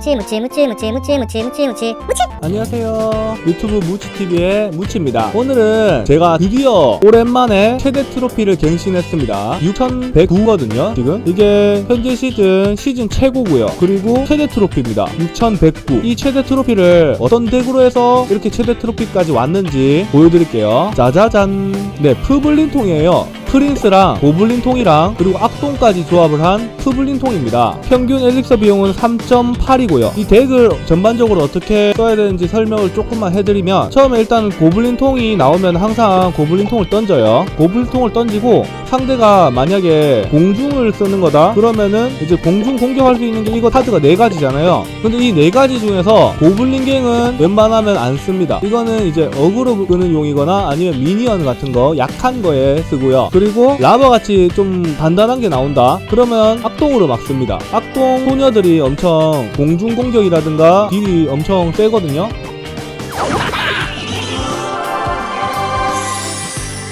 무치 무치 무치 무치 무치 무치 무치 무치. 무치! 안녕하세요. 유튜브 무치TV의 무치입니다. 오늘은 제가 드디어 오랜만에 최대 트로피를 갱신했습니다. 6109거든요 지금. 이게 현재 시즌 시즌 최고고요. 그리고 최대 트로피입니다. 6109 이 최대 트로피를 어떤 덱으로 해서 이렇게 최대 트로피까지 왔는지 보여드릴게요. 짜자잔. 네 푸블린 통이에요 프린스랑 고블린 통이랑 그리고 악동까지 조합을 한 푸블린 통입니다. 평균 엘릭서 비용은 3.8이고요. 이 덱을 전반적으로 어떻게 써야 되는지 설명을 조금만 해드리면 처음에 일단 고블린 통이 나오면 항상 고블린 통을 던져요. 고블린 통을 던지고 상대가 만약에 공중을 쓰는 거다 그러면은 이제 공중 공격할 수 있는 게 이거 카드가 네 가지잖아요. 근데 이 네 가지 중에서 고블린 갱은 웬만하면 안 씁니다. 이거는 이제 어그로 끄는 용이거나 아니면 미니언 같은 거 약한 거에 쓰고요. 그리고 라바 같이 좀 단단한 게 나온다. 그러면 악동으로 막 씁니다. 악동 소녀들이 엄청 공중 공격이라든가 딜이 엄청 세거든요.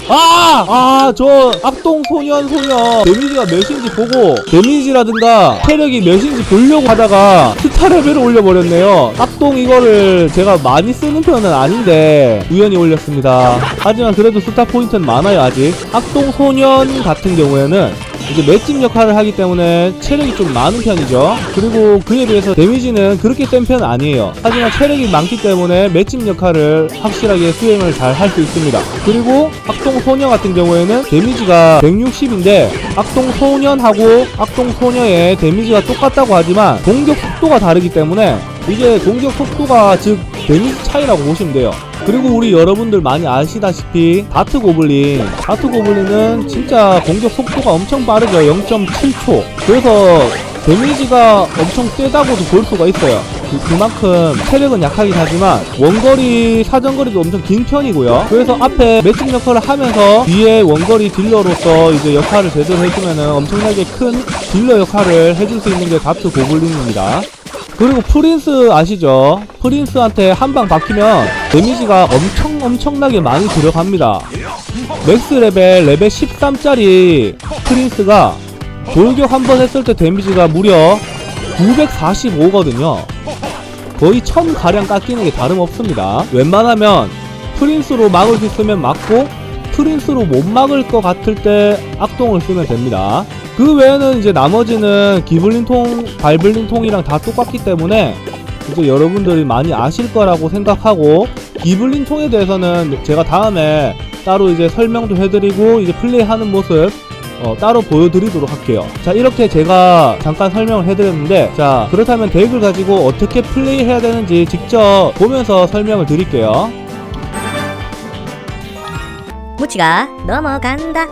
아! 아, 저 악동 소년 소녀 데미지가 몇인지 보고 데미지라든가 체력이 몇인지 보려고 하다가 스타 레벨을 올려버렸네요. 악동 이거를 제가 많이 쓰는 편은 아닌데 우연히 올렸습니다. 하지만 그래도 스타 포인트는 많아요, 아직. 악동 소년 같은 경우에는 이제 맷집 역할을 하기 때문에 체력이 좀 많은 편이죠. 그리고 그에 비해서 데미지는 그렇게 센 편은 아니에요. 하지만 체력이 많기 때문에 맷집 역할을 확실하게 수행을 잘 할 수 있습니다. 그리고 악동 소녀 같은 경우에는 데미지가 160인데 악동 소년하고 악동 소녀의 데미지가 똑같다고 하지만 공격 속도가 다르기 때문에 이게 공격 속도가 즉 데미지 차이라고 보시면 돼요. 그리고 우리 여러분들 많이 아시다시피 다트 고블린. 다트 고블린은 진짜 공격 속도가 엄청 빠르죠. 0.7초. 그래서 데미지가 엄청 세다고도 볼 수가 있어요. 그, 그만큼 체력은 약하긴 하지만 원거리 사정거리도 엄청 긴 편이고요. 그래서 앞에 매칭 역할을 하면서 뒤에 원거리 딜러로서 이제 역할을 제대로 해주면은 엄청나게 큰 딜러 역할을 해줄 수 있는 게 다트 고블린입니다 그리고 프린스 아시죠? 프린스한테 한 방 박히면 데미지가 엄청 엄청나게 많이 들어갑니다. 맥스 레벨 레벨 13짜리 프린스가 돌격 한 번 했을 때 데미지가 무려 945거든요. 거의 1000 가량 깎이는 게 다름없습니다. 웬만하면 프린스로 막을 수 있으면 막고 프린스로 못 막을 것 같을 때 악동을 쓰면 됩니다. 그 외에는 이제 나머지는 기블린 통, 발블린 통이랑 다 똑같기 때문에 이제 여러분들이 많이 아실 거라고 생각하고 기블린 통에 대해서는 제가 다음에 따로 이제 설명도 해드리고 이제 플레이하는 모습 어, 따로 보여드리도록 할게요. 자, 이렇게 제가 잠깐 설명을 해드렸는데, 자, 그렇다면 덱을 가지고 어떻게 플레이해야 되는지 직접 보면서 설명을 드릴게요. 무치가 넘어간다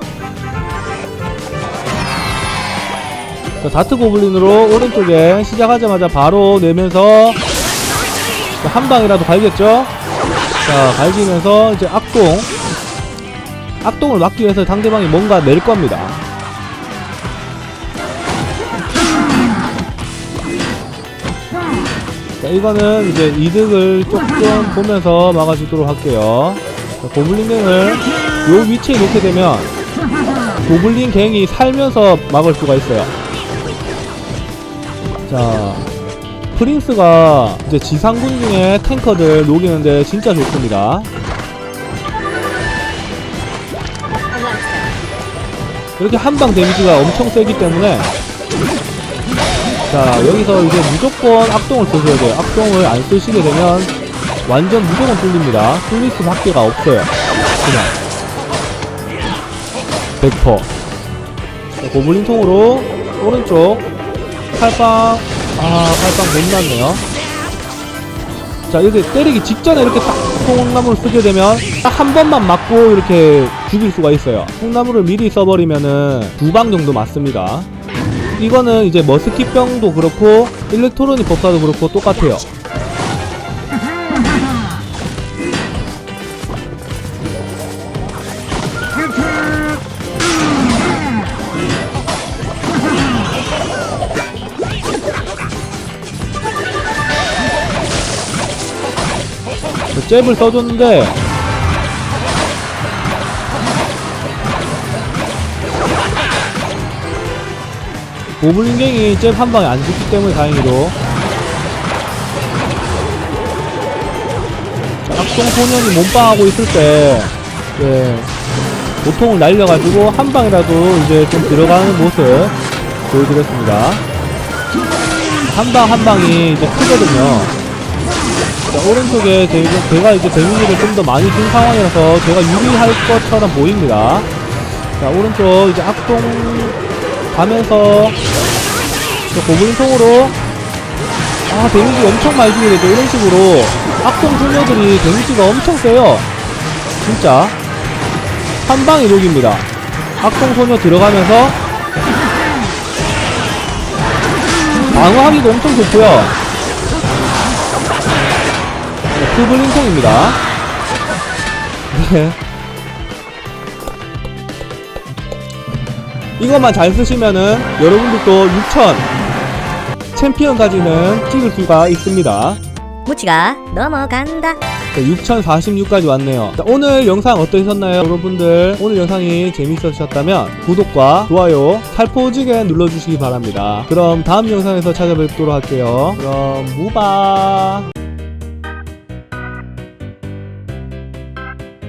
자, 다트 고블린으로 오른쪽에 시작하자마자 바로 내면서 자, 한 방이라도 갈겠죠? 자, 갈기면서 이제 악동. 악동을 막기 위해서 상대방이 뭔가 낼 겁니다. 자, 이거는 이제 이득을 조금 보면서 막아주도록 할게요. 자, 고블린 갱을 요 위치에 놓게 되면 고블린 갱이 살면서 막을 수가 있어요. 자, 프린스가 이제 지상군 중에 탱커들 녹이는데 진짜 좋습니다. 이렇게 한방 데미지가 엄청 세기 때문에 자 여기서 이제 무조건 악동을 쓰셔야 돼요. 악동을 안 쓰시게 되면 완전 무조건 뚫립니다. 뚫릴 수 밖에 가 없어요. 그냥 100%. 자, 고블린 통으로 오른쪽 칼빵. 아 칼빵 못 났네요. 자 이렇게 때리기 직전에 이렇게 딱 통나무를 쓰게 되면 딱 한 번만 맞고 이렇게 죽일 수가 있어요. 통나무를 미리 써버리면은 두 방 정도 맞습니다. 이거는 이제 머스킷병도 그렇고 일렉트로닉 법사도 그렇고 똑같아요 잽을 써줬는데 오블링갱이 잽 한 방에 안 죽기 때문에 다행히도 작동 소년이 몸빵하고 있을 때 예, 보통을 날려가지고 한 방이라도 이제 좀 들어가는 모습 보여드렸습니다. 한 방 한 방이 이제 크거든요. 자, 오른쪽에 제, 제가 이제 데미지를 좀 더 많이 준 상황이라서 제가 유리할 것처럼 보입니다. 자, 오른쪽 이제 악동 가면서 자, 고블린 통으로 아, 데미지 엄청 많이 주게 되죠. 이런 식으로 악동 소녀들이 데미지가 엄청 세요. 진짜. 한 방에 녹입니다. 악동 소녀 들어가면서 방어하기도 엄청 좋고요. 네, 크블링통입니다. 네. 이것만 잘 쓰시면은 여러분들도 6000 챔피언까지는 찍을 수가 있습니다. 무치가 넘어간다. 6046까지 왔네요. 자, 오늘 영상 어떠셨나요? 여러분들 오늘 영상이 재밌으셨다면 구독과 좋아요 살포지게 눌러주시기 바랍니다. 그럼 다음 영상에서 찾아뵙도록 할게요. 그럼 무바